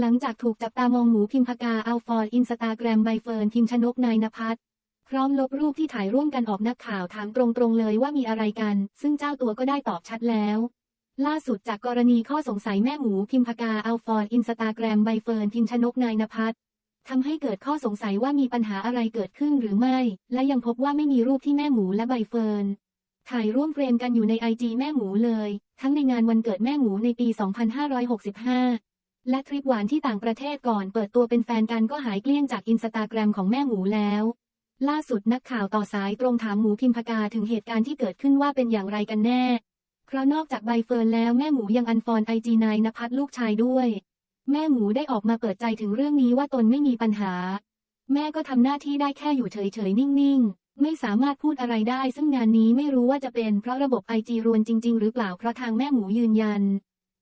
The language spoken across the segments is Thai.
หลังจากถูกจับตามองหมูพิมพากาเอาฟอร์อินสตาแกรมใบเฟิร์นพิมชนกนายนภัสพร้อมลบรูปที่ถ่ายร่วมกันออกนักข่าวถามตรงๆเลยว่ามีอะไรกัน ซึ่งเจ้าตัวก็ได้ตอบชัดแล้ว ล่าสุดจากกรณีข้อสงสัยแม่หมูพิมพากาเอาฟอร์อินสตาแกรมใบเฟิร์นพิมชนกนายนภัสทำให้เกิดข้อสงสัยว่ามีปัญหาอะไรเกิดขึ้นหรือไม่ และยังพบว่าไม่มีรูปที่แม่หมูและใบเฟิร์นถ่ายร่วมเฟรมกันอยู่ในไอจีแม่หมูเลย ทั้งในงานวันเกิดแม่หมูในปี 2565 และทริปหวานที่ต่างประเทศก่อนเปิดตัวเป็นแฟนกันก็หายเกลี้ยงจากอินสตาแกรมของแม่หมูแล้ว ล่าสุดนักข่าวต่อสายตรงถามหมูพิมพากาถึงเหตุการณ์ที่เกิดขึ้นว่าเป็นอย่างไรกันแน่ เพราะนอกจากใบเฟิร์นแล้วแม่หมูยังอันฟอนไอจีนายนภัสลูกชายด้วย แม่หมูได้ออกมาเปิดใจถึงเรื่องนี้ว่าตนไม่มีปัญหา แม่ก็ทำหน้าที่ได้แค่อยู่เฉยๆนิ่งๆ ไม่สามารถพูดอะไรได้ ซึ่งงานนี้ไม่รู้ว่าจะเป็นเพราะระบบไอจีรวนจริง ๆ หรือเปล่าเพราะทางแม่หมูยืนยัน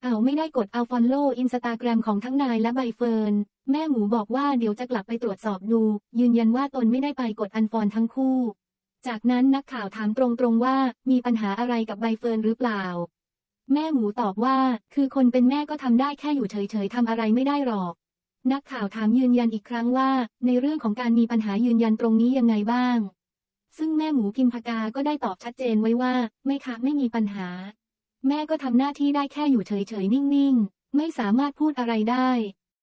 เอาไม่ได้กดเอาฟอลโล่อินสตาแกรมของทั้งนายและใบเฟิร์น แม่หมูบอกว่าเดี๋ยวจะกลับไปตรวจสอบดู ยืนยันว่าตนไม่ได้ไปกดอันฟอนทั้งคู่ จากนั้นนักข่าวถามตรงๆว่ามีปัญหาอะไรกับใบเฟิร์นหรือเปล่า แม่หมูตอบว่า คือคนเป็นแม่ก็ทำได้แค่อยู่เฉยๆทำอะไรไม่ได้หรอก นักข่าวถามยืนยันอีกครั้งว่า ในเรื่องของการมีปัญหายืนยันตรงนี้ยังไงบ้าง ซึ่งแม่หมูพิมพากาก็ได้ตอบชัดเจนไว้ว่า ไม่ค่ะไม่มีปัญหา แม่ก็ทำหน้าที่ได้แค่อยู่เฉยๆ นิ่งๆ ไม่สามารถพูดอะไรได้